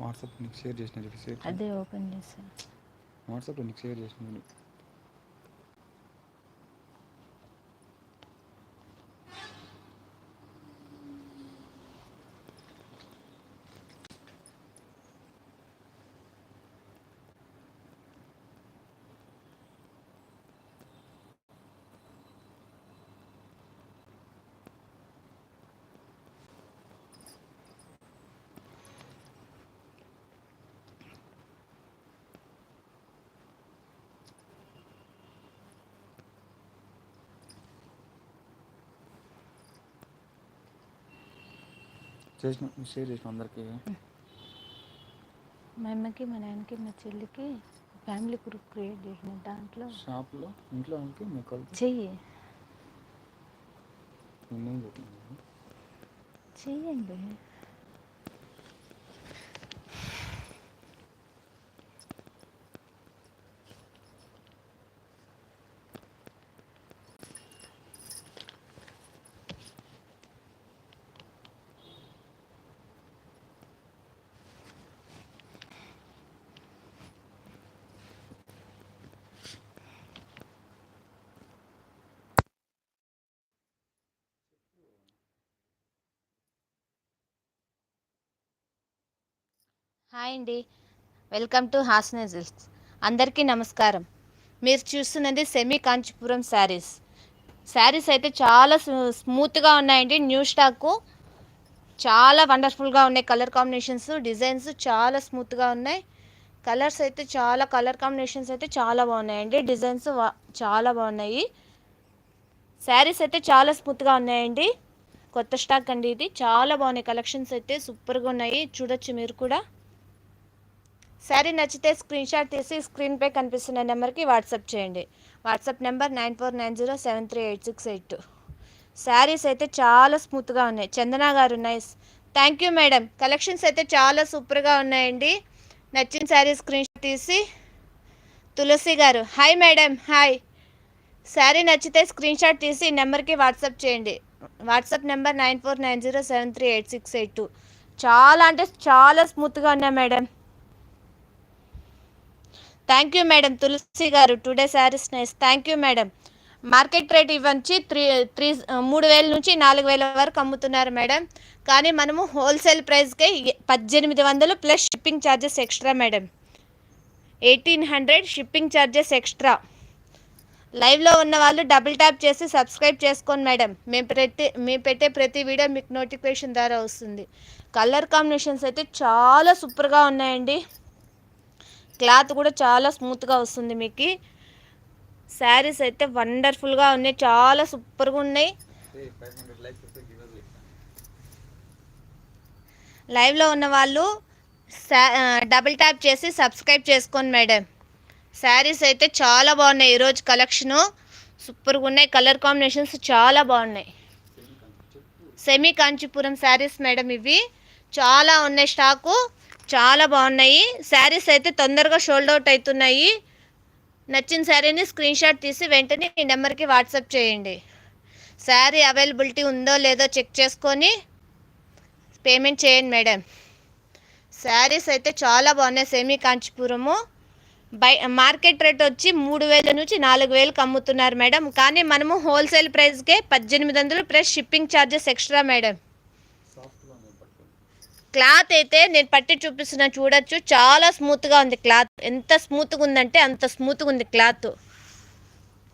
WhatsApp నీకు share చేసిన చెప్పి షేర్ అదే ఓపెన్ చేసా వాట్సాప్లో నీకు షేర్ చేసిన చేసిన షేర్ చేసిన అందరికి. మా అమ్మకి మా నాన్నకి మా చెల్లికి ఫ్యామిలీ గ్రూప్ క్రియేట్ చేసిన దాంట్లో. షాప్లో ఇంట్లో మీకు చెయ్యి. చెయ్యండి. హాయ్ అండి. వెల్కమ్ టు హాస్నెజిల్స్ అందరికీ నమస్కారం. మీరు చూస్తున్నది సెమీ కాంచీపురం శారీస్. శారీస్ అయితే చాలా స్మూత్గా ఉన్నాయండి. New stock. చాలా వండర్ఫుల్గా ఉన్నాయి కలర్ కాంబినేషన్స్. డిజైన్స్ చాలా స్మూత్గా ఉన్నాయి. కలర్స్ అయితే చాలా కలర్ కాంబినేషన్స్ అయితే చాలా బాగున్నాయండి. డిజైన్స్ చాలా బాగున్నాయి. శారీస్ అయితే చాలా స్మూత్గా ఉన్నాయండి. కొత్త స్టాక్ అండి ఇది. చాలా బాగున్నాయి. కలెక్షన్స్ అయితే సూపర్గా ఉన్నాయి. చూడొచ్చు మీరు కూడా. శారీ నచ్చితే స్క్రీన్ షాట్ తీసి స్క్రీన్పై కనిపిస్తున్న నెంబర్కి వాట్సాప్ చేయండి. WhatsApp number nine four nine zero seven three eight six eight. Two saris అయితే చాలా స్మూత్గా ఉన్నాయి. చందన గారు nice thank you madam. Collections అయితే చాలా సూపర్గా ఉన్నాయండి. నచ్చిన శారీ స్క్రీన్ షాట్ తీసి. తులసి గారు హాయ్ మేడం హాయ్. శారీ నచ్చితే స్క్రీన్ షాట్ తీసి నెంబర్కి వాట్సాప్ చేయండి. WhatsApp number nine four nine zero seven three eight six eight. Two చాలా అంటే చాలా స్మూత్గా ఉన్నాయి madam. Thank you madam. Tulasi గారు today saris nice. Thank you madam. Market rate ఇవ్వచ్చి three three మూడు వేల నుంచి నాలుగు వేల వరకు అమ్ముతున్నారు మేడం. కానీ మనము హోల్సేల్ ప్రైస్కే పద్దెనిమిది వందలు plus shipping charges extra madam. Eighteen hundred shipping charges extra. లైవ్లో ఉన్న వాళ్ళు డబుల్ ట్యాప్ చేసి సబ్స్క్రైబ్ చేసుకోండి మేడం. మేము ప్రతి మేము పెట్టే ప్రతి వీడియో మీకు నోటిఫికేషన్ ద్వారా వస్తుంది. కలర్ కాంబినేషన్స్ అయితే చాలా సూపర్గా ఉన్నాయండి. క్లాత్ కూడా చాలా స్మూత్గా వస్తుంది మీకు. శారీస్ అయితే వండర్ఫుల్గా ఉన్నాయి చాలా సూపర్గా ఉన్నాయి. లైవ్లో ఉన్న వాళ్ళు డబుల్ ట్యాప్ చేసి సబ్స్క్రైబ్ చేసుకోండి మేడం. శారీస్ అయితే చాలా బాగున్నాయి ఈరోజు కలెక్షను. సూపర్గా ఉన్నాయి కలర్ కాంబినేషన్స్ చాలా బాగున్నాయి. సెమీ కాంచీపురం శారీస్ మేడం ఇవి. చాలా ఉన్నాయి స్టాకు. చాలా బాగున్నాయి. శారీస్ అయితే తొందరగా షోల్డ్ అవుట్ అవుతున్నాయి. నచ్చిన శారీని స్క్రీన్ షాట్ తీసి వెంటనే ఈ నెంబర్కి వాట్సాప్ చేయండి. శారీ అవైలబిలిటీ ఉందో లేదో చెక్ చేసుకొని పేమెంట్ చేయండి మేడం. శారీస్ అయితే చాలా బాగున్నాయి. Semi Kanchipuram. By market rate వచ్చి మూడు వేల నుంచి నాలుగు వేలకు అమ్ముతున్నారు మేడం. కానీ మనము హోల్సేల్ ప్రైస్కే పద్దెనిమిది వందలు plus shipping charges extra madam. Cloth అయితే నేను పట్టి చూపిస్తున్నా చూడొచ్చు. చాలా స్మూత్గా ఉంది క్లాత్. ఎంత స్మూత్గా ఉందంటే అంత స్మూత్గా ఉంది క్లాత్.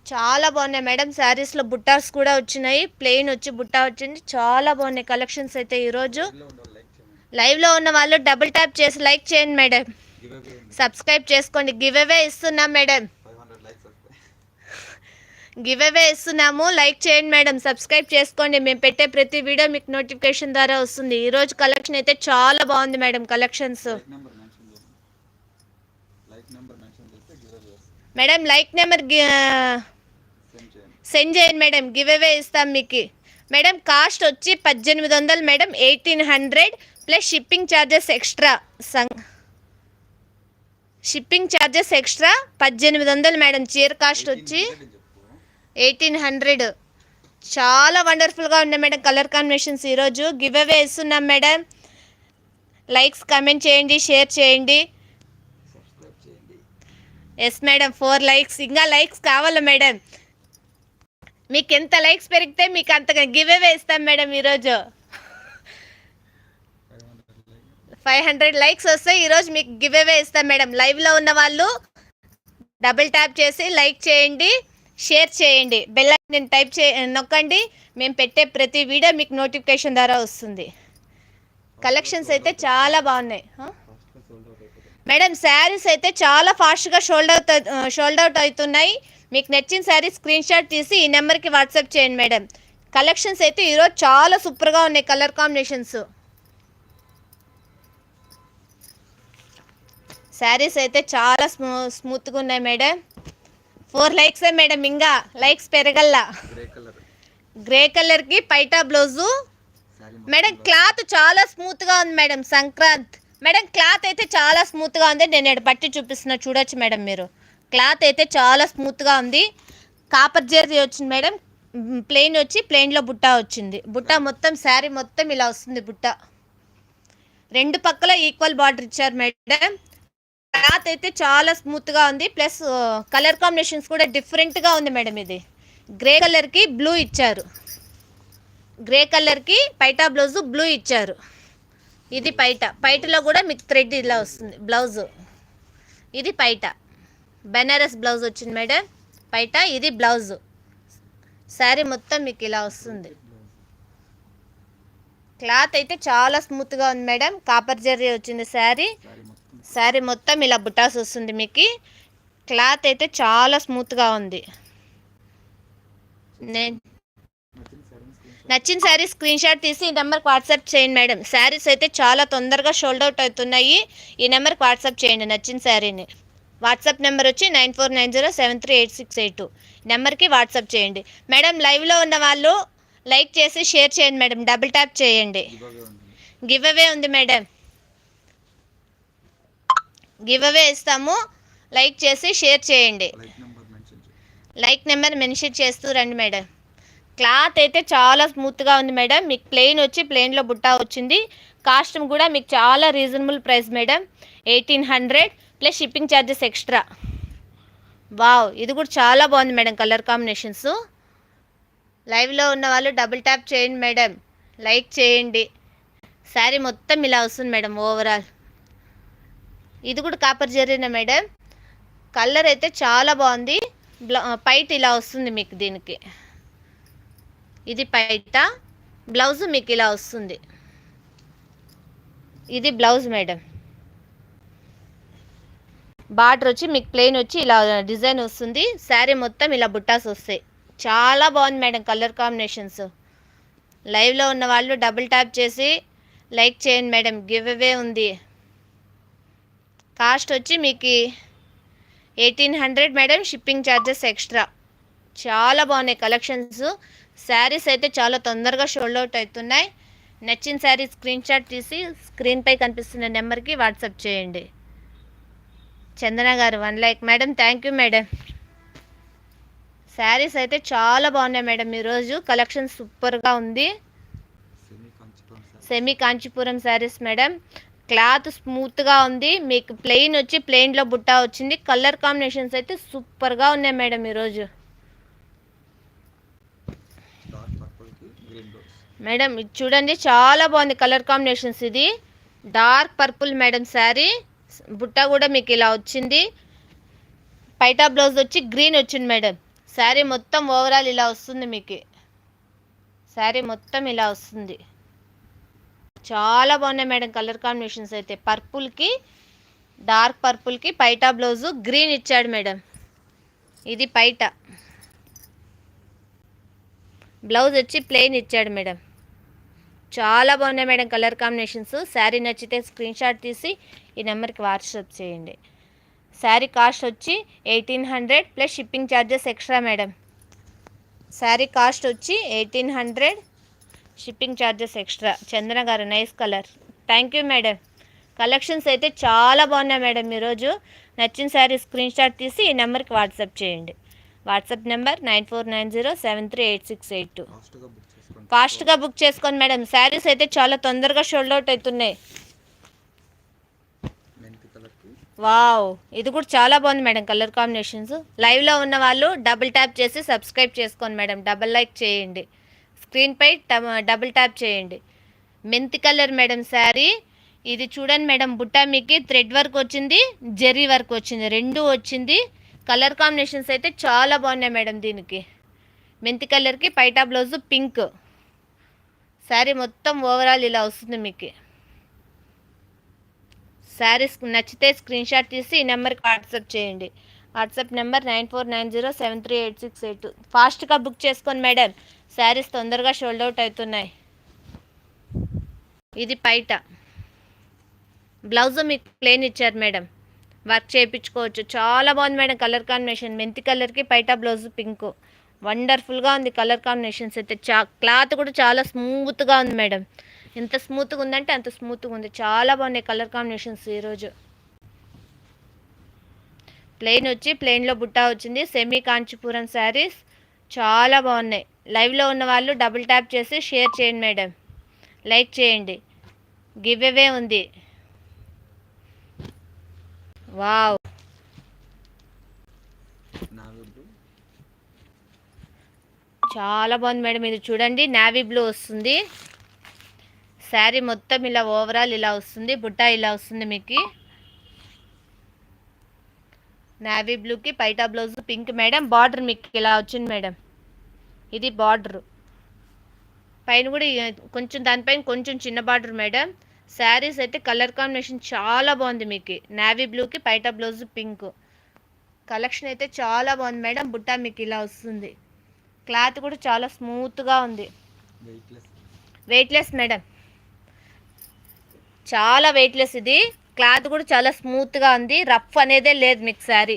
చాలా బాగున్నాయి మేడం. శారీస్లో బుట్టాస్ కూడా వచ్చినాయి. ప్లెయిన్ వచ్చి బుట్టా వచ్చింది. చాలా బాగున్నాయి కలెక్షన్స్ అయితే ఈరోజు లైవ్లో ఉన్న వాళ్ళు డబుల్ ట్యాప్ చేసి లైక్ చేయండి మేడం. సబ్స్క్రైబ్ చేసుకోండి. గివ్ అవే ఇస్తున్నాం మేడం ఫైవ్ హండ్రెడ్ లైక్స్ వస్తాయి గివ్ అవే ఇస్తున్నాము. లైక్ చేయండి మేడం. సబ్స్క్రైబ్ చేసుకోండి. మేము పెట్టే ప్రతి వీడియో మీకు నోటిఫికేషన్ ద్వారా వస్తుంది. ఈరోజు కలెక్షన్ అయితే చాలా బాగుంది madam collections. Madam like number send చేయండి మేడం. గివ్ అవే ఇస్తాం మీకు. మేడం కాస్ట్ వచ్చి పద్దెనిమిది వందలు madam. Eighteen hundred plus shipping charges extra. సంగ్ షిప్పింగ్ ఛార్జెస్ ఎక్స్ట్రా పద్దెనిమిది వందలు మేడం. చీర కాస్ట్ వచ్చి ఎయిటీన్ హండ్రెడ్. చాలా వండర్ఫుల్గా ఉన్నాయి మేడం కలర్ కాంబినేషన్స్ ఈరోజు. గివ్ అవే ఇస్తున్నాం మేడం. లైక్స్ కమెంట్ చేయండి షేర్ చేయండి. Yes madam. ఫోర్ లైక్స్ ఇంకా లైక్స్ కావాలా మేడం? మీకు ఎంత లైక్స్ పెరిగితే మీకు అంతగా గివ్ అవే ఇస్తాం మేడం ఈరోజు. Five hundred five hundred likes వస్తే ఈరోజు మీకు గివ్ అవే ఇస్తాం మేడం. లైవ్లో ఉన్న వాళ్ళు డబుల్ ట్యాప్ చేసి లైక్ చేయండి. షేర్ చేయండి. బెల్ నేను టైప్ చే నొక్కండి. మేము పెట్టే ప్రతి వీడియో మీకు నోటిఫికేషన్ ద్వారా వస్తుంది. కలెక్షన్స్ అయితే చాలా బాగున్నాయి. మేడం శారీస్ అయితే చాలా ఫాస్ట్గా షోల్డ్ అవుట్ షోల్డ్ అవుట్ అవుతున్నాయి. మీకు నచ్చిన శారీ స్క్రీన్ షాట్ తీసి ఈ నెంబర్కి వాట్సాప్ చేయండి మేడం. కలెక్షన్స్ అయితే ఈరోజు చాలా సూపర్గా ఉన్నాయి కలర్ కాంబినేషన్స్. శారీస్ అయితే చాలా స్మూ స్మూత్గా ఉన్నాయి మేడం. ఫోర్ లైక్సే మేడం ఇంకా లైక్స్ పెరగల్లా. Grey colour. కలర్కి పైటా బ్లౌజు. మేడం క్లాత్ చాలా స్మూత్గా ఉంది మేడం సంక్రాంత్. మేడం క్లాత్ అయితే చాలా స్మూత్గా ఉంది. నేను పట్టి చూపిస్తున్నా చూడొచ్చు మేడం మీరు. క్లాత్ అయితే చాలా స్మూత్గా ఉంది. కాపర్ జెర్రీ వచ్చింది మేడం ప్లెయిన్ వచ్చి ప్లెయిన్లో బుట్ట వచ్చింది. బుట్ట మొత్తం శారీ మొత్తం ఇలా వస్తుంది బుట్ట. రెండు పక్కల ఈక్వల్ బార్డర్ ఇచ్చారు మేడం. క్లాత్ అయితే చాలా స్మూత్గా ఉంది. ప్లస్ కలర్ కాంబినేషన్స్ కూడా డిఫరెంట్గా ఉంది మేడం ఇది. గ్రే కలర్కి బ్లూ ఇచ్చారు. గ్రే కలర్కి పైటా బ్లౌజ్ బ్లూ ఇచ్చారు. ఇది పైట. పైటలో కూడా మీకు థ్రెడ్ ఇలా వస్తుంది. బ్లౌజ్ ఇది పైట. బెనారస్ బ్లౌజ్ వచ్చింది మేడం. పైట ఇది బ్లౌజ్ శారీ మొత్తం మీకు ఇలా వస్తుంది. క్లాత్ అయితే చాలా స్మూత్గా ఉంది మేడం. కాపర్ జర్రీ వచ్చింది శారీ శారీ మొత్తం ఇలా బుటాస్ వస్తుంది మీకు. క్లాత్ అయితే చాలా స్మూత్గా ఉంది. నేను నచ్చిన శారీ స్క్రీన్ షాట్ తీసి ఈ నెంబర్కి వాట్సాప్ చేయండి మేడం. శారీస్ అయితే చాలా తొందరగా షోల్డ్ అవుట్ అవుతున్నాయి. ఈ నెంబర్కి వాట్సాప్ చేయండి నచ్చిన శారీని వాట్సాప్ నెంబర్ వచ్చి nine four nine zero seven three eight six eight two. నెంబర్కి వాట్సాప్ చేయండి. మేడం లైవ్లో ఉన్న వాళ్ళు లైక్ చేసి షేర్ చేయండి మేడం. డబుల్ ట్యాప్ చేయండి. గివ్ అవే ఉంది మేడం. గివ్ అవే ఇస్తాము. లైక్ చేసి షేర్ చేయండి. లైక్ నెంబర్ మెన్షన్ చేస్తూ రండి మేడం. క్లాత్ అయితే చాలా స్మూత్గా ఉంది మేడం. మీకు ప్లెయిన్ వచ్చి ప్లెయిన్లో బుట్ట వచ్చింది. కాస్ట్యూమ్ కూడా మీకు చాలా reasonable price madam. Eighteen hundred plus shipping charges extra. Wow ఇది కూడా చాలా బాగుంది మేడం కలర్ కాంబినేషన్స్. లైవ్లో ఉన్న వాళ్ళు డబుల్ ట్యాప్ చేయండి మేడం. లైక్ చేయండి. శారీ మొత్తం ఇలా వస్తుంది మేడం ఓవరాల్. ఇది కూడా కాపర్ జరీనా మేడం. కలర్ అయితే చాలా బాగుంది. బ్ల- పైట్ ఇలా వస్తుంది మీకు దీనికి. ఇది పైట. బ్లౌజ్ మీకు ఇలా వస్తుంది. ఇది బ్లౌజ్ మేడం. బార్డర్ వచ్చి మీకు ప్లెయిన్ వచ్చి ఇలా డిజైన్ వస్తుంది. శారీ మొత్తం ఇలా బుట్టాస్ వస్తాయి. చాలా బాగుంది మేడం కలర్ కాంబినేషన్స్. లైవ్లో ఉన్న వాళ్ళు డబుల్ ట్యాప్ చేసి లైక్ చేయండి మేడం. గివ్ అవే ఉంది. కాస్ట్ వచ్చి మీకు eighteen hundred madam shipping charges extra. చాలా బాగున్నాయి కలెక్షన్స్. శారీస్ అయితే చాలా తొందరగా షోల్డ్ అవుట్ అవుతున్నాయి. నచ్చిన శారీ స్క్రీన్ షాట్ తీసి స్క్రీన్పై కనిపిస్తున్న నెంబర్కి వాట్సాప్ చేయండి. చందన గారు one like. Madam thank you madam. Saris అయితే చాలా బాగున్నాయి మేడం ఈరోజు. కలెక్షన్ సూపర్గా ఉంది. Semi Kanchipuram sari semi Kanchipuram saris madam. Cloth స్మూత్గా ఉంది. మీకు ప్లెయిన్ వచ్చి ప్లెయిన్లో బుట్ట వచ్చింది. కలర్ కాంబినేషన్స్ అయితే సూపర్గా ఉన్నాయి మేడం ఈరోజు. మేడం ఇది చూడండి చాలా బాగుంది కలర్ కాంబినేషన్స్ ఇది. Dark purple madam sari. బుట్ట కూడా మీకు ఇలా వచ్చింది. పైటా బ్లౌజ్ వచ్చి గ్రీన్ వచ్చింది మేడం. శారీ మొత్తం ఓవరాల్ ఇలా వస్తుంది మీకు. శారీ మొత్తం ఇలా వస్తుంది. చాలా బాగున్నాయి మేడం కలర్ కాంబినేషన్స్ అయితే. పర్పుల్కి డార్క్ పర్పుల్కి పైటా బ్లౌజు గ్రీన్ ఇచ్చాడు మేడం. ఇది పైట. బ్లౌజ్ వచ్చి ప్లెయిన్ ఇచ్చాడు మేడం. చాలా బాగున్నాయి మేడం కలర్ కాంబినేషన్స్. శారీ నచ్చితే స్క్రీన్ షాట్ తీసి ఈ నెంబర్కి వాట్సాప్ చేయండి. శారీ కాస్ట్ వచ్చి eighteen hundred plus shipping charges extra madam. Sari cost వచ్చి eighteen hundred shipping charges extra. Chandana గారు nice colour. Thank you madam. Collections అయితే చాలా బాగున్నాయి మేడం ఈరోజు. నచ్చిన శారీ స్క్రీన్ షాట్ తీసి ఈ నెంబర్కి వాట్సాప్ చేయండి. WhatsApp number nine four nine zero seven three eight six eight two. ఫాస్ట్గా బుక్ చేసుకోండి. మేడం. శారీస్ అయితే చాలా తొందరగా షోల్డ్ అవుట్ అవుతున్నాయి. వావ్. ఇది కూడా చాలా బాగుంది మేడం కలర్ కాంబినేషన్స్. లైవ్లో ఉన్న వాళ్ళు డబుల్ ట్యాప్ చేసి సబ్స్క్రైబ్ చేసుకోండి మేడం. డబుల్ లైక్ చేయండి. స్క్రీన్పై డబుల్ ట్యాప్ చేయండి. మెంతి కలర్ మేడం శారీ ఇది చూడండి మేడం బుట్టా మీకు థ్రెడ్ వర్క్ వచ్చింది జెర్రీ వర్క్ వచ్చింది రెండు వచ్చింది. కలర్ కాంబినేషన్స్ అయితే చాలా బాగున్నాయి మేడం దీనికి. మెంతి కలర్కి పైటా బ్లౌజ్ పింక్. శారీ మొత్తం ఓవరాల్ ఇలా వస్తుంది మీకు. శారీస్ నచ్చితే స్క్రీన్షాట్ తీసి ఈ నెంబర్కి వాట్సాప్ చేయండి. WhatsApp number nine four nine zero seven three eight six eight. ఫాస్ట్గా బుక్ చేసుకోండి మేడం. శారీస్ తొందరగా షోల్డ్ అవుట్ అవుతున్నాయి. ఇది పైట. బ్లౌజ్ మీకు ప్లేన్ ఇచ్చారు మేడం. వర్క్ చేయించుకోవచ్చు. చాలా బాగుంది మేడం కలర్ కాంబినేషన్. మెంతి కలర్కి పైట బ్లౌజ్ పింక్. వండర్ఫుల్గా ఉంది కలర్ కాంబినేషన్స్ అయితే చా క్లాత్ కూడా చాలా స్మూత్గా ఉంది మేడం. ఎంత స్మూత్గా ఉందంటే అంత స్మూత్గా ఉంది. చాలా బాగున్నాయి కలర్ కాంబినేషన్స్ ఈరోజు. ప్లెయిన్ వచ్చి ప్లెయిన్లో బుట్టా వచ్చింది. సెమీ కాంచీపురం శారీస్ చాలా బాగున్నాయి. లైవ్లో ఉన్న వాళ్ళు డబుల్ ట్యాప్ చేసి షేర్ చేయండి మేడం. లైక్ చేయండి. గివ్ అవే ఉంది. వావ్ చాలా బాగుంది మేడం ఇది చూడండి. నావీ బ్లూ వస్తుంది. శారీ మొత్తం ఇలా ఓవరాల్ ఇలా వస్తుంది. బుట్ట ఇలా వస్తుంది మీకు. నావీ బ్లూకి పైటా బ్లౌజ్ పింక్ మేడం బార్డర్ మీకు ఇలా వచ్చింది మేడం ఇది బార్డర్ పైన కూడా కొంచెం దానిపైన కొంచెం చిన్న బార్డర్ మేడం శారీస్ అయితే కలర్ కాంబినేషన్ చాలా బాగుంది మీకు. నావీ బ్లూకి పైటా బ్లౌజ్ పింక్ కలెక్షన్ అయితే చాలా బాగుంది మేడం బుట్ట మీకు ఇలా వస్తుంది. క్లాత్ కూడా చాలా స్మూత్గా ఉంది. వెయిట్లెస్ మేడం చాలా వెయిట్లెస్ ఇది. క్లాత్ కూడా చాలా స్మూత్గా ఉంది. రఫ్ అనేదే లేదు మీకు శారీ.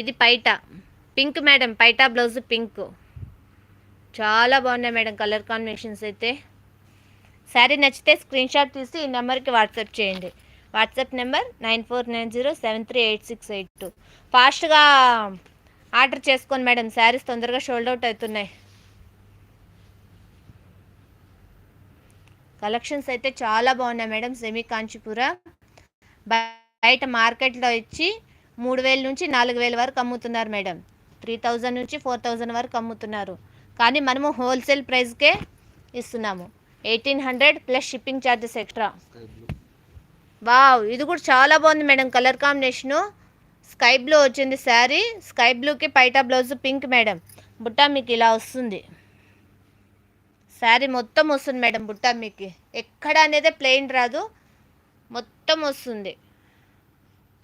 ఇది పైట. పింక్ మేడం పైట బ్లౌజ్ పింక్. చాలా బాగున్నాయి మేడం కలర్ కాంబినేషన్స్ అయితే. శారీ నచ్చితే స్క్రీన్ షాట్ తీసి ఈ నెంబర్కి వాట్సాప్ చేయండి. WhatsApp number nine four nine zero seven three eight six eight two. ఫాస్ట్గా ఆర్డర్ చేసుకోండి మేడం. శారీస్ తొందరగా షోల్డ్ అవుట్ అవుతున్నాయి. కలెక్షన్స్ అయితే చాలా బాగున్నాయి మేడం. సెమీ కాంచీపుర. బయట మార్కెట్లో ఇచ్చి మూడు వేల నుంచి నాలుగు వేల వరకు అమ్ముతున్నారు మేడం. త్రీ థౌజండ్ నుంచి ఫోర్ థౌజండ్ వరకు అమ్ముతున్నారు. కానీ మనము హోల్సేల్ ప్రైస్కే ఇస్తున్నాము. Eighteen hundred plus shipping charges extra. Wow! ఇది కూడా చాలా బాగుంది madam colour combination. Sky blue వచ్చింది శారీ. స్కై బ్లూకి పైటా బ్లౌజ్ పింక్ మేడం. బుట్ట మీకు ఇలా వస్తుంది. శారీ మొత్తం వస్తుంది మేడం బుట్ట మీకు. ఎక్కడ అనేది ప్లెయిన్ రాదు. మొత్తం వస్తుంది.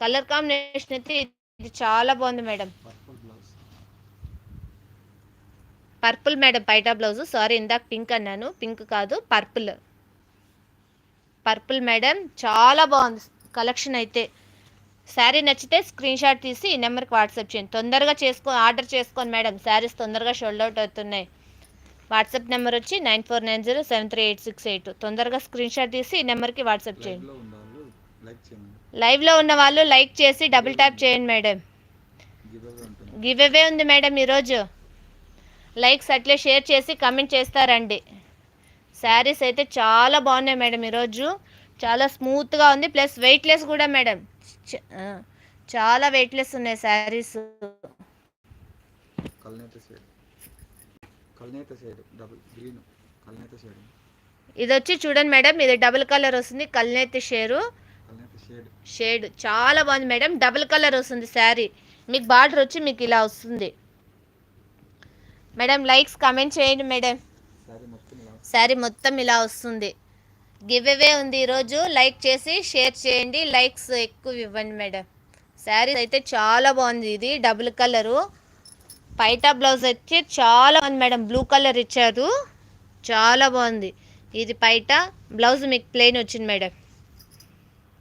కలర్ కాంబినేషన్ అయితే ఇది చాలా బాగుంది మేడం. పర్పుల్ మేడం పైటా బ్లౌజ్ సారీ ఇందాక పింక్ అన్నాను. పింక్ కాదు పర్పుల్ పర్పుల్ మేడం చాలా బాగుంది కలెక్షన్ అయితే. శారీ నచ్చితే స్క్రీన్ షాట్ తీసి ఈ నెంబర్కి వాట్సాప్ చేయండి. తొందరగా చేసుకో ఆర్డర్ చేసుకోండి మేడం. శారీస్ తొందరగా షోల్డ్ అవుట్ అవుతున్నాయి. వాట్సాప్ నెంబర్ వచ్చి nine four nine zero seven three eight six eight. తొందరగా స్క్రీన్ షాట్ తీసి ఈ నెంబర్కి వాట్సాప్ చేయండి. లైవ్లో ఉన్న వాళ్ళు లైక్ చేసి డబుల్ ట్యాప్ చేయండి మేడం. గివ్ అవే ఉంది మేడం ఈరోజు. లైక్స్ అట్లే షేర్ చేసి కమెంట్ చేస్తారండి. శారీస్ అయితే చాలా బాగున్నాయి మేడం ఈరోజు. చాలా స్మూత్గా ఉంది. ప్లస్ వెయిట్లెస్ కూడా మేడం. చాలా వెయిట్లెస్ ఉన్నాయి శారీస్ కల్నేత షేడ్ కల్నేత షేడ్ డబుల్ గ్రీన్ కల్నేత షేడ్ ఇది వచ్చి చూడండి మేడం ఇది డబుల్ కలర్ వస్తుంది కల్నేతి షేరు. షేడ్. చాలా బాగుంది మేడం డబుల్ కలర్ వస్తుంది శారీ. మీకు బార్డర్ వచ్చి మీకు ఇలా వస్తుంది. మేడం లైక్స్ కమెంట్ చేయండి మేడం. శారీ మొత్తం ఇలా శారీ మొత్తం ఇలా వస్తుంది. గివ్ అవే ఉంది ఈరోజు లైక్ చేసి షేర్ చేయండి. లైక్స్ ఎక్కువ ఇవ్వండి మేడం. శారీ అయితే చాలా బాగుంది ఇది డబుల్ కలరు. పైటా బ్లౌజ్ వచ్చి చాలా బాగుంది మేడం. బ్లూ కలర్ ఇచ్చారు. చాలా బాగుంది. ఇది పైట బ్లౌజ్ మీకు ప్లెయిన్ వచ్చింది మేడం.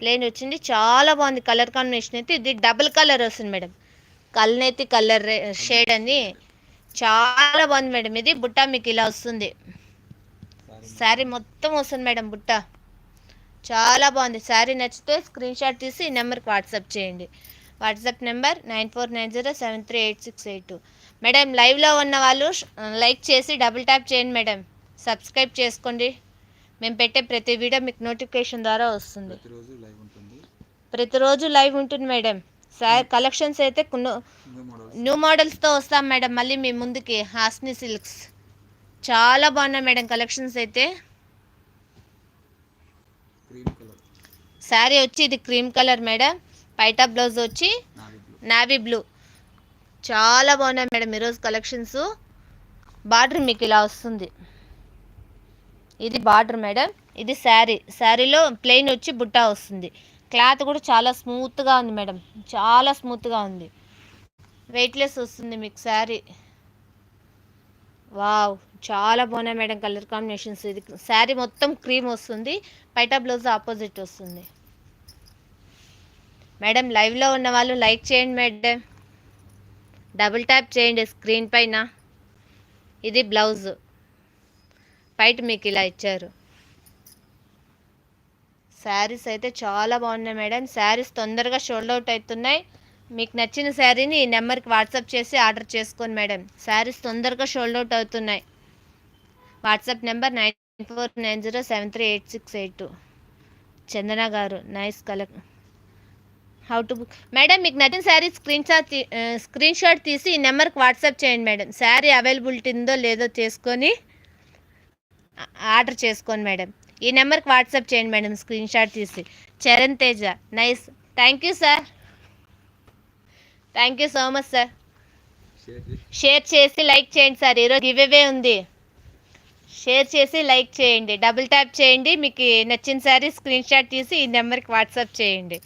ప్లెయిన్ వచ్చింది. చాలా బాగుంది కలర్ కాంబినేషన్ అయితే. ఇది డబుల్ కలర్ వస్తుంది మేడం. కల్నేతి కలర్ షేడ్ అని. చాలా బాగుంది మేడం. ఇది బుట్ట మీకు ఇలా వస్తుంది. శారీ మొత్తం వస్తుంది మేడం బుట్ట. చాలా బాగుంది. శారీ నచ్చితే స్క్రీన్ షాట్ తీసి ఈ నెంబర్కి వాట్సాప్ చేయండి. WhatsApp number nine four nine zero seven three eight six eight two. Madam లైవ్లో ఉన్న వాళ్ళు లైక్ చేసి డబుల్ ట్యాప్ చేయండి మేడం. సబ్స్క్రైబ్ చేసుకోండి. మేము పెట్టే ప్రతి వీడియో మీకు నోటిఫికేషన్ ద్వారా వస్తుంది. ప్రతిరోజు లైవ్ ఉంటుంది. మేడం. సార్ కలెక్షన్స్ అయితే న్యూ మోడల్స్. న్యూ మోడల్స్తో వస్తాం మేడం మళ్ళీ మీ ముందుకి. హాస్ని సిల్క్స్. చాలా బాగున్నాయి మేడం కలెక్షన్స్ అయితే. శారీ వచ్చి ఇది క్రీమ్ కలర్ మేడం. పైటా బ్లౌజ్ వచ్చి నావీ బ్లూ. చాలా బాగున్నాయి మేడం ఈరోజు కలెక్షన్స్. బార్డర్ మీకు ఇలా వస్తుంది. ఇది బార్డర్ మేడం. ఇది శారీ. శారీలో ప్లెయిన్ వచ్చి బుట్టా వస్తుంది. క్లాత్ కూడా చాలా స్మూత్గా ఉంది మేడం. చాలా స్మూత్గా ఉంది. వెయిట్లెస్ వస్తుంది మీకు శారీ. వావ్! చాలా బాగున్నాయి మేడం కలర్ కాంబినేషన్స్. ఇది శారీ మొత్తం క్రీమ్ వస్తుంది. పైటా బ్లౌజ్ ఆపోజిట్ వస్తుంది. మేడం లైవ్లో ఉన్న వాళ్ళు లైక్ చేయండి మేడం. డబుల్ ట్యాప్ చేయండి స్క్రీన్ పైన. ఇది బ్లౌజ్. బయట మీకు ఇలా ఇచ్చారు. శారీస్ అయితే చాలా బాగున్నాయి మేడం. శారీస్ తొందరగా షోల్డ్ అవుట్ అవుతున్నాయి. మీకు నచ్చిన శారీని ఈ నెంబర్కి వాట్సాప్ చేసి ఆర్డర్ చేసుకోండి మేడం. శారీస్ తొందరగా షోల్డ్ అవుట్ అవుతున్నాయి. WhatsApp number nine four nine zero seven three eight six eight. Two Chandana garu nice collect how to book madam మీకు నచ్చిన sari screen shot screen shot తీసి ఈ నెంబర్కి వాట్సాప్ చేయండి మేడం శారీ అవైలబిలిటీ ఉందో లేదో చేసుకొని ఆర్డర్ చేసుకోండి మేడం ఈ నెంబర్కి వాట్సాప్ చేయండి మేడం స్క్రీన్ షాట్ తీసి. Charan Teja nice thank you sir thank you so much sir share చేసి. లైక్ చేయండి సార్ ఈరోజు గివ్ ఉంది. షేర్ చేసి లైక్ చేయండి. డబుల్ ట్యాప్ చేయండి. మీకు నచ్చిన సారీ స్క్రీన్ షాట్ తీసి ఈ నెంబర్కి వాట్సాప్ చేయండి.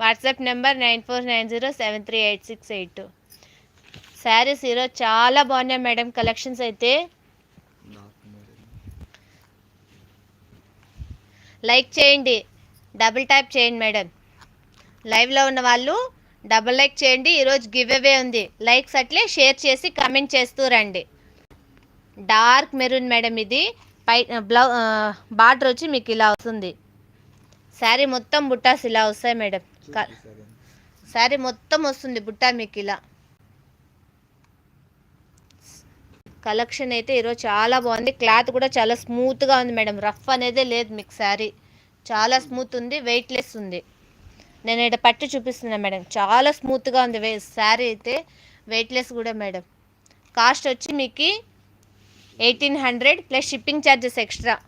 WhatsApp number nine four nine zero seven three eight six eight two. Saris ఈరోజు చాలా బాగున్నాయి మేడం కలెక్షన్స్ అయితే. లైక్ చేయండి డబుల్ ట్యాప్ చేయండి మేడం. లైవ్లో ఉన్న వాళ్ళు డబుల్ లైక్ చేయండి ఈరోజు గివ్ అవే ఉంది. లైక్స్ అట్లే షేర్ చేసి కమెంట్ చేస్తూ రండి. డార్క్ మెరూన్ మేడం ఇది. పై బ్లౌ బార్డర్ వచ్చి మీకు ఇలా వస్తుంది. శారీ మొత్తం బుట్టాస్ ఇలా వస్తాయి మేడం. క- శారీ మొత్తం వస్తుంది బుట్టా మీకు ఇలా. కలెక్షన్ అయితే ఈరోజు చాలా బాగుంది. క్లాత్ కూడా చాలా స్మూత్గా ఉంది మేడం. రఫ్ అనేది లేదు మీకు శారీ చాలా స్మూత్ ఉంది వెయిట్లెస్ ఉంది. నేను ఇక్కడ పట్టు చూపిస్తున్నా మేడం. చాలా స్మూత్గా ఉంది వే శారీ అయితే వెయిట్లెస్ కూడా మేడం. కాస్ట్ వచ్చి మీకు eighteen hundred plus shipping charges extra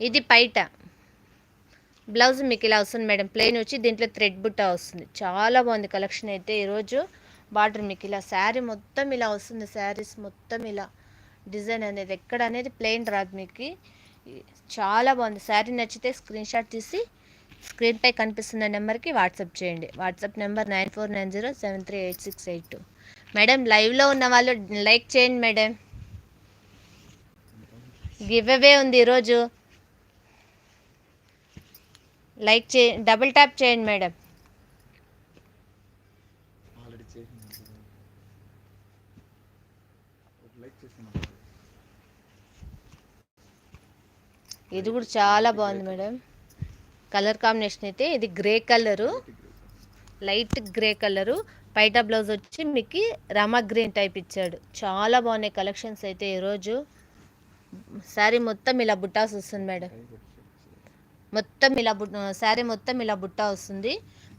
ఇది పైట. బ్లౌజ్ మీకు ఇలా వస్తుంది మేడం. ప్లెయిన్ వచ్చి దీంట్లో థ్రెడ్ బుట్ట వస్తుంది. చాలా బాగుంది కలెక్షన్ అయితే ఈరోజు బార్డర్ మీకు ఇలా శారీ మొత్తం ఇలా వస్తుంది. శారీస్ మొత్తం ఇలా డిజైన్ అనేది ఎక్కడ అనేది ప్లెయిన్ రాదు మీకు. చాలా బాగుంది. శారీ నచ్చితే స్క్రీన్ షాట్ తీసి స్క్రీన్పై కనిపిస్తున్న నెంబర్కి వాట్సాప్ చేయండి. WhatsApp number nine four nine zero seven three eight six eight two. Madam లైవ్లో ఉన్న వాళ్ళు లైక్ చేయండి మేడం. గివ్ అవే ఉంది ఈరోజు లైక్ చే డబుల్ ట్యాప్ చేయండి మేడం. ఇది కూడా చాలా బాగుంది మేడం. కలర్ కాంబినేషన్ అయితే ఇది grey colour. Light grey colour. పైట బ్లౌజ్ వచ్చి మీకు రమా గ్రీన్ టైప్ ఇచ్చాడు. చాలా బాగున్నాయి కలెక్షన్స్ అయితే ఈరోజు. శారీ మొత్తం ఇలా బుట్టాస్ వస్తుంది మేడం. మొత్తం ఇలా బుట్ శారీ మొత్తం ఇలా బుట్ట వస్తుంది.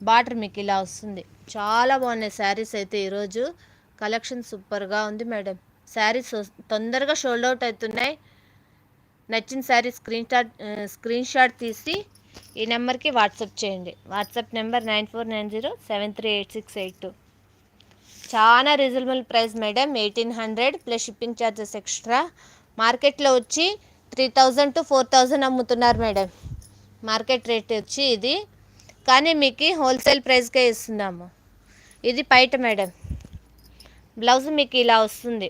బార్డర్ మీకు ఇలా వస్తుంది. చాలా బాగున్నాయి శారీస్ అయితే ఈరోజు. కలెక్షన్ సూపర్గా ఉంది మేడం. శారీస్ తొందరగా షోల్డ్ అవుట్ అవుతున్నాయి. నచ్చిన sari screen shot screen shot తీసి ఈ నెంబర్కి వాట్సాప్ చేయండి. WhatsApp number nine four nine zero seven three eight six eight two. చాలా reasonable price madam. Eighteen hundred plus shipping charges extra. మార్కెట్లో వచ్చి three thousand to four thousand అమ్ముతున్నారు madam. Market rate వచ్చి ఇది. కానీ మీకు హోల్సేల్ ప్రైస్కే ఇస్తున్నాము. ఇది బయట మేడం. బ్లౌజ్ మీకు ఇలా వస్తుంది.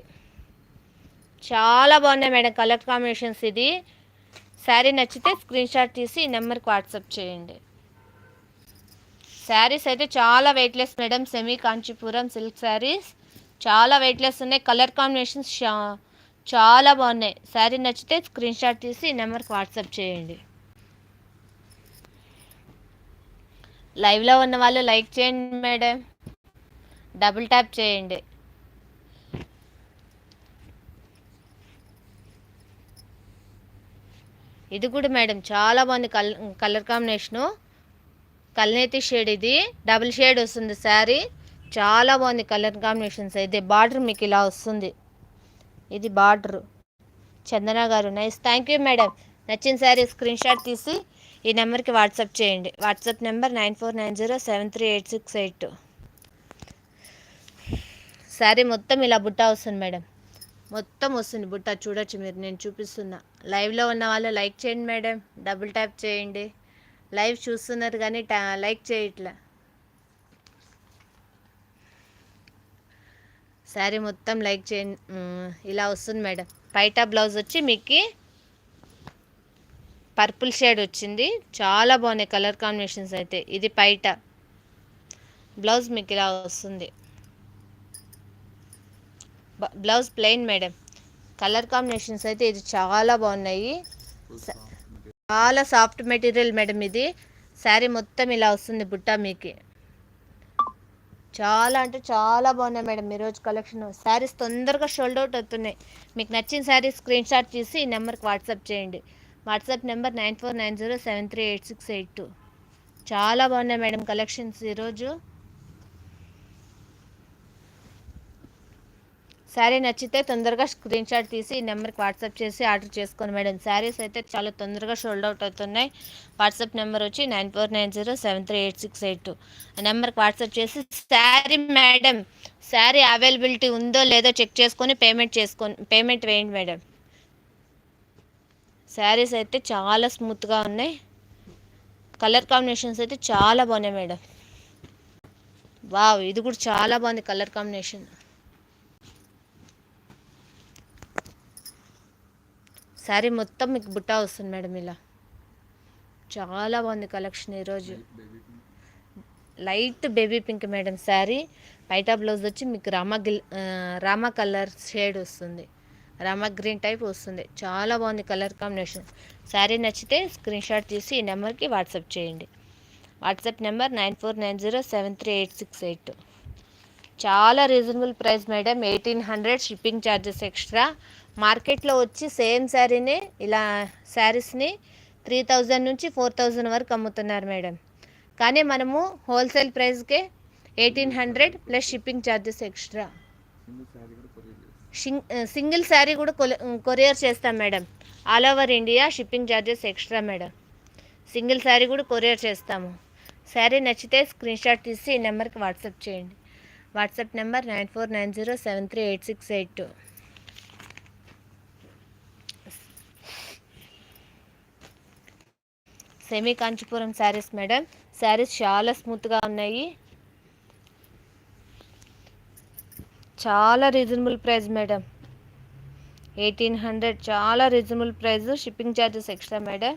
చాలా బాగున్నాయి మేడం కలర్ కాంబినేషన్స్ ఇది. శారీ నచ్చితే స్క్రీన్ షాట్ తీసి ఈ నెంబర్కి వాట్సాప్ చేయండి. శారీస్ అయితే చాలా weightless madam. Semi Kanchipuram silk saris. చాలా వెయిట్లెస్ ఉన్నాయి. కలర్ కాంబినేషన్స్ చాలా బాగున్నాయి. శారీ నచ్చితే స్క్రీన్ షాట్ తీసి ఈ నెంబర్కి వాట్సాప్ చేయండి. లైవ్లో ఉన్న వాళ్ళు లైక్ చేయండి మేడం. డబుల్ ట్యాప్ చేయండి. ఇది కూడా మేడం చాలా బాగుంది కల్ కలర్ కాంబినేషను. కల్నేతి షేడ్ ఇది. డబుల్ షేడ్ వస్తుంది శారీ. చాలా బాగుంది కలర్ కాంబినేషన్స్. అయితే బార్డర్ మీకు ఇలా వస్తుంది. ఇది బార్డర్. చందన గారు నైస్. Thank you madam. నచ్చిన శారీ స్క్రీన్ షాట్ తీసి ఈ నెంబర్కి వాట్సాప్ చేయండి. WhatsApp number nine four nine zero seven three eight six eight. Sari మొత్తం ఇలా బుట్ట వస్తుంది మేడం. మొత్తం వస్తుంది బుట్ట చూడొచ్చు మీరు నేను చూపిస్తున్నా. లైవ్లో ఉన్న వాళ్ళు లైక్ చేయండి మేడం డబుల్ ట్యాప్ చేయండి. లైవ్ చూస్తున్నారు కానీ టా లైక్ చేయట్లే. శారీ మొత్తం లైక్ చేయండి. ఇలా వస్తుంది మేడం. పైటా బ్లౌజ్ వచ్చి మీకు పర్పుల్ షేడ్ వచ్చింది. చాలా బాగున్నాయి కలర్ కాంబినేషన్స్ అయితే. ఇది పైట. బ్లౌజ్ మీకు ఇలా వస్తుంది. Blouse plain madam. Colour combinations అయితే ఇది చాలా బాగున్నాయి. చాలా సాఫ్ట్ మెటీరియల్ మేడం ఇది. శారీ మొత్తం ఇలా వస్తుంది బుట్ట మీకు. చాలా అంటే చాలా బాగున్నాయి మేడం ఈరోజు కలెక్షన్. శారీస్ తొందరగా షోల్డ్ అవుట్ అవుతున్నాయి. మీకు నచ్చిన శారీ స్క్రీన్ షాట్ తీసి ఈ నెంబర్కి వాట్సాప్ చేయండి. WhatsApp number nine four nine zero seven three eight six eight two. చాలా బాగున్నాయి మేడం కలెక్షన్స్ ఈరోజు. శారీ నచ్చితే తొందరగా స్క్రీన్ షాట్ తీసి ఈ నెంబర్కి వాట్సాప్ చేసి ఆర్డర్ చేసుకోండి మేడం. శారీస్ అయితే చాలా తొందరగా షోల్డ్ అవుట్ అవుతున్నాయి. వాట్సాప్ నెంబర్ వచ్చి nine four nine zero seven three eight six eight two. ఆ నెంబర్కి వాట్సాప్ చేసి శారీ మేడం శారీ అవైలబిలిటీ ఉందో లేదో చెక్ చేసుకొని పేమెంట్ చేసుకొని పేమెంట్ వేయండి మేడం. శారీస్ అయితే చాలా స్మూత్గా ఉన్నాయి. కలర్ కాంబినేషన్స్ అయితే చాలా బాగున్నాయి మేడం. వావ్ ఇది కూడా చాలా బాగుంది కలర్ కాంబినేషన్. శారీ మొత్తం మీకు బుట్ట వస్తుంది మేడం ఇలా. చాలా బాగుంది కలెక్షన్ ఈరోజు. Light baby pink madam sari. పైటా blouse వచ్చి మీకు రామా గిల్ రామ రామా కలర్ షేడ్ వస్తుంది. రామా గ్రీన్ టైప్ వస్తుంది. చాలా బాగుంది కలర్ కాంబినేషన్. శారీ నచ్చితే స్క్రీన్ షాట్ తీసి ఈ నెంబర్కి వాట్సాప్ చేయండి. WhatsApp number nine four nine zero seven three eight six eight. చాలా reasonable price madam. Eighteen hundred shipping charges extra. మార్కెట్లో వచ్చి సేమ్ శారీని ఇలా శారీస్ని త్రీ థౌజండ్ నుంచి ఫోర్ థౌజండ్ వరకు అమ్ముతున్నారు మేడం. కానీ మనము wholesale ప్రైస్కే eighteen hundred plus shipping charges extra. Single sari కూడా కొరియర్ చేస్తాం సింగిల్ కూడా కొరియర్ చేస్తాం madam. All over India shipping charges extra madam. Single sari కూడా కొరియర్ చేస్తాము. శారీ నచ్చితే స్క్రీన్ షాట్ తీసి ఈ నెంబర్కి వాట్సాప్ చేయండి. WhatsApp number nine four nine zero seven three eight six eight two. Semi Kanchipuram saris madam. Saris చాలా స్మూత్గా ఉన్నాయి. చాలా reasonable price madam eighteen hundred చాలా reasonable price shipping charges extra madam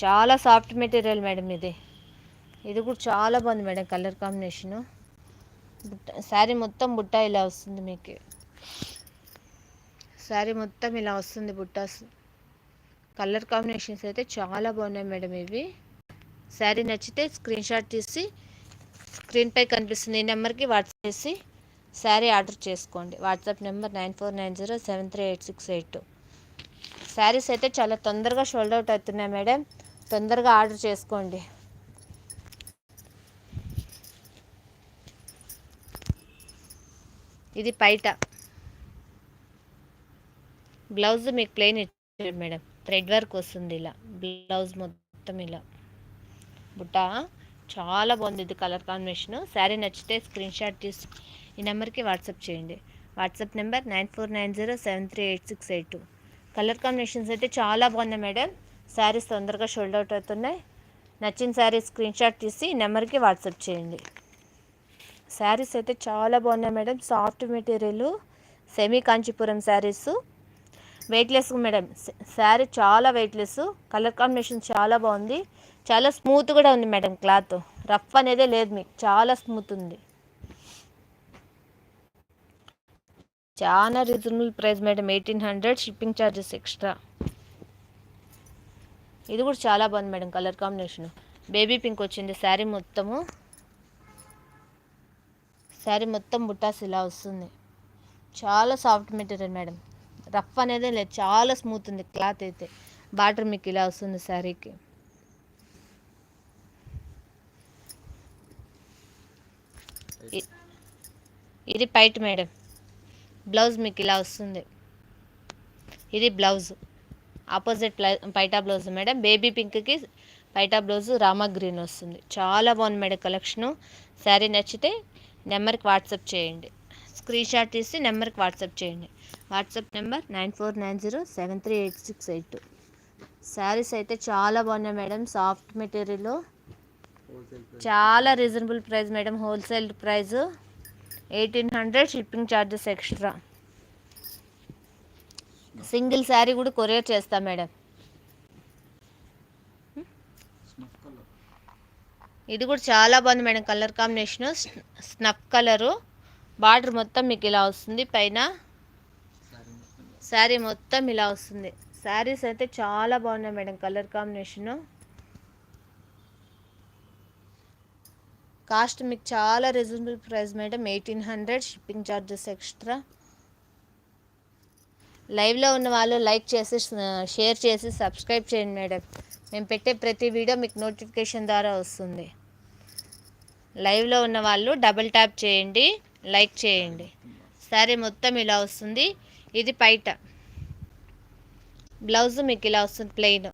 చాలా సాఫ్ట్ మెటీరియల్ మేడం ఇది. ఇది కూడా చాలా బాగుంది మేడం కలర్ కాంబినేషను బుట్ట శారీ మొత్తం బుట్ట ఇలా వస్తుంది మీకు. శారీ మొత్తం ఇలా వస్తుంది బుట్టాస్ కలర్ కాంబినేషన్స్ అయితే చాలా బాగున్నాయి మేడం ఇవి. శారీ నచ్చితే స్క్రీన్ షాట్ తీసి స్క్రీన్పై కనిపిస్తుంది ఈ నెంబర్కి వాట్సాప్ చేసి శారీ ఆర్డర్ చేసుకోండి. WhatsApp number nine four nine zero seven three eight six eight two. Saris అయితే చాలా తొందరగా షోల్డ్ అవుట్ అవుతున్నాయి మేడం. తొందరగా ఆర్డర్ చేసుకోండి. ఇది పైట. బ్లౌజ్ మీకు ప్లెయిన్ ఇచ్చాడు మేడం. థ్రెడ్ వర్క్ వస్తుంది ఇలా. బ్లౌజ్ మొత్తం ఇలా. బుట్ట? చాలా బాగుంది ఇది కలర్ కాంబినేషన్. శారీ నచ్చితే స్క్రీన్ షాట్ తీసి ఈ నెంబర్కి వాట్సాప్ చేయండి. WhatsApp number nine four nine zero seven three eight six eight two. Colour combinations అయితే చాలా బాగున్నాయి మేడం. శారీస్ తొందరగా షోల్డ్ అవుట్ అవుతున్నాయి. నచ్చిన శారీ స్క్రీన్ షాట్ తీసి ఈ నెంబర్కి వాట్సాప్ చేయండి. శారీస్ అయితే చాలా బాగున్నాయి madam. Soft material semi Kanchipuram saris. Weightless madam. Sari చాలా వెయిట్లెస్ కలర్ కాంబినేషన్ చాలా బాగుంది. చాలా స్మూత్ కూడా ఉంది మేడం క్లాత్. రఫ్ అనేదే లేదు మీకు. చాలా స్మూత్ ఉంది. చాలా reasonable price madam. Eighteen hundred shipping charges extra ఇది కూడా చాలా బాగుంది madam colour combination baby pink వచ్చింది. శారీ మొత్తము. శారీ మొత్తం బుట్టాస్ ఇలా వస్తుంది. చాలా సాఫ్ట్ మెటీరియల్ మేడం. రఫ్ అనేదే లేదు. చాలా స్మూత్ ఉంది క్లాత్ అయితే. బార్డర్ మీకు ఇలా వస్తుంది శారీకి ఇది పైట్ మేడం. బ్లౌజ్ మీకు ఇలా వస్తుంది. ఇది బ్లౌజ్. ఆపోజిట్ ప్లై- పైటా బ్లౌజ్ మేడం. బేబీ పింక్కి పైటా బ్లౌజ్ రామా గ్రీన్ వస్తుంది. చాలా బాగుంది మేడం కలెక్షను. శారీ నచ్చితే నెంబర్కి వాట్సాప్ చేయండి. స్క్రీన్ షాట్ తీసి నెంబర్కి వాట్సాప్ చేయండి. WhatsApp number nine four nine zero seven three eight six eight. Two saris అయితే చాలా బాగున్నాయి మేడం. సాఫ్ట్ మెటీరియల్లో చాలా reasonable price madam wholesale price eighteen hundred shipping charges extra single sari కూడా కొరియర్ చేస్తా మేడం ఇది కూడా చాలా బాగుంది madam colour combination snuff colour border మొత్తం మీకు ఇలా వస్తుంది. పైన మొత్తం శారీ మొత్తం ఇలా వస్తుంది. శారీస్ అయితే చాలా బాగున్నాయి మేడం కలర్ కాంబినేషను కాస్ట్ మీకు చాలా reasonable price madam. Eighteen hundred shipping charges extra లైవ్లో ఉన్న వాళ్ళు లైక్ చేసి షేర్ చేసి సబ్స్క్రైబ్ చేయండి మేడం. మేము పెట్టే ప్రతి వీడియో మీకు నోటిఫికేషన్ ద్వారా వస్తుంది. లైవ్లో ఉన్న వాళ్ళు డబుల్ ట్యాప్ చేయండి లైక్ చేయండి. సారీ మొత్తం ఇలా వస్తుంది. ఇది పైట. బ్లౌజ్ మీకు ఇలా వస్తుంది ప్లెయిన్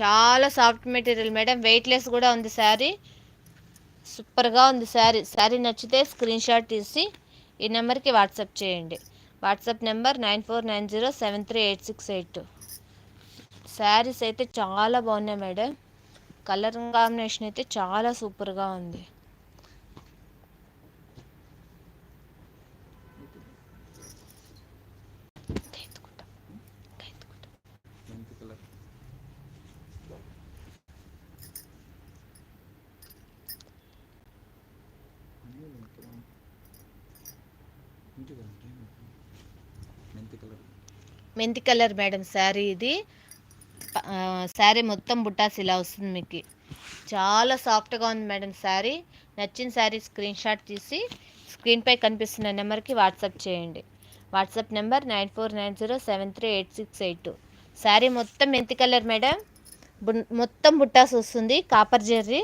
చాలా సాఫ్ట్ మెటీరియల్ మేడం. వెయిట్లెస్ కూడా ఉంది శారీ సూపర్గా ఉంది శారీ. శారీ నచ్చితే స్క్రీన్ షాట్ తీసి ఈ నెంబర్కి వాట్సాప్ చేయండి. WhatsApp number nine four nine zero seven three eight six eight. Saris అయితే చాలా బాగున్నాయి మేడం. కలర్ కాంబినేషన్ అయితే చాలా సూపర్గా ఉంది ఎత్తుకుంటా. ఎత్తుకుంటా. మెంతి కలర్ మెంతి కలర్ మెంతి కలర్ మేడం శారీ ఇది. శారీ మొత్తం బుట్టాస్ ఇలా వస్తుంది మీకు. చాలా సాఫ్ట్గా ఉంది మేడం శారీ. నచ్చిన శారీ స్క్రీన్ షాట్ తీసి స్క్రీన్పై కనిపిస్తున్న నెంబర్కి వాట్సాప్ చేయండి. WhatsApp number nine four nine zero seven three eight six eight two. Sari మొత్తం మెంతి కలర్ మేడం. మొత్తం బుట్టాస్ వస్తుంది. కాపర్ జెర్రీ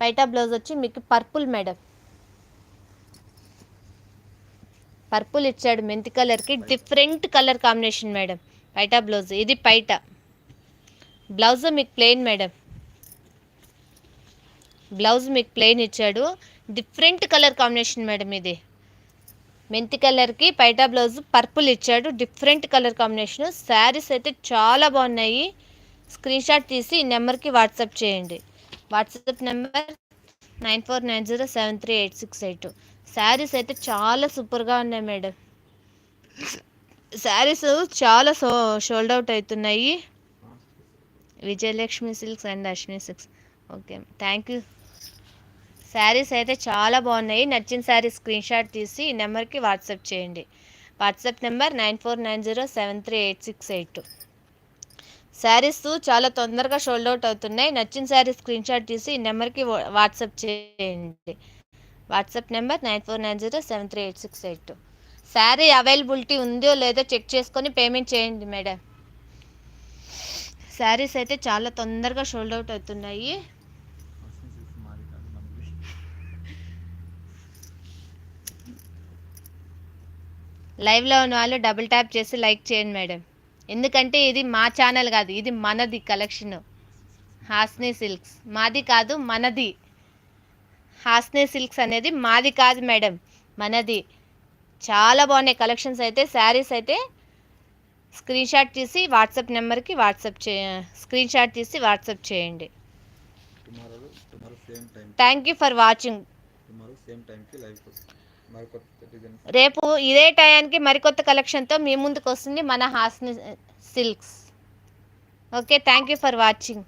పైటా బ్లౌజ్ వచ్చి మీకు పర్పుల్ మేడం. పర్పుల్ ఇచ్చాడు మెంతి కలర్కి డిఫరెంట్ కలర్ కాంబినేషన్ మేడం పైటా బ్లౌజ్ ఇది పైట. బ్లౌజ్ మీకు ప్లెయిన్ మేడం బ్లౌజ్ మీకు ప్లెయిన్ ఇచ్చాడు. డిఫరెంట్ కలర్ కాంబినేషన్ మేడం ఇది. మెంతి కలర్కి పైటా బ్లౌజ్ పర్పుల్ ఇచ్చాడు. డిఫరెంట్ కలర్ కాంబినేషన్ శారీస్ అయితే చాలా బాగున్నాయి. స్క్రీన్ షాట్ తీసి ఈ నెంబర్కి వాట్సాప్ చేయండి. WhatsApp number nine four nine zero seven three eight six eight. Saris అయితే చాలా సూపర్గా ఉన్నాయి మేడం. శారీస్ చాలా సో షోల్డ్ అవుట్ అవుతున్నాయి. Vijayalakshmi silks and Ashwini silks. Okay thank you. Saris అయితే చాలా బాగున్నాయి. నచ్చిన శారీ స్క్రీన్ షాట్ తీసి ఈ నెంబర్కి వాట్సాప్ చేయండి. WhatsApp number nine four nine zero seven three eight six eight. Two saris చాలా తొందరగా షోల్డ్ అవుట్ అవుతున్నాయి. నచ్చిన శారీ స్క్రీన్ షాట్ తీసి ఈ నెంబర్కి వాట్సాప్ చేయండి. WhatsApp number nine four nine zero seven three eight six eight two. Sari availability ఉందో లేదో చెక్ చేసుకొని పేమెంట్ చేయండి మేడం. శారీస్ అయితే చాలా తొందరగా షోల్డ్ అవుట్ అవుతున్నాయి. లైవ్లో ఉన్న వాళ్ళు డబుల్ ట్యాప్ చేసి లైక్ చేయండి మేడం. ఎందుకంటే ఇది మా ఛానల్ కాదు ఇది మనది కలెక్షన్. హాస్ని సిల్క్స్. మాది కాదు మనది. హాస్నీ సిల్క్స్ అనేది మాది కాదు మేడం మనది. చాలా బాగున్నాయి కలెక్షన్స్ అయితే శారీస్ అయితే. స్క్రీన్ షాట్ తీసి వాట్సాప్ నెంబర్కి వాట్సాప్ చే స్క్రీన్ షాట్ తీసి వాట్సాప్ చేయండి. Thank you for watching. రేపు ఇదే టయానికి మరికొత్త కలెక్షన్తో మీ ముందుకు వస్తుంది మన Hasni silks. Okay thank you for watching.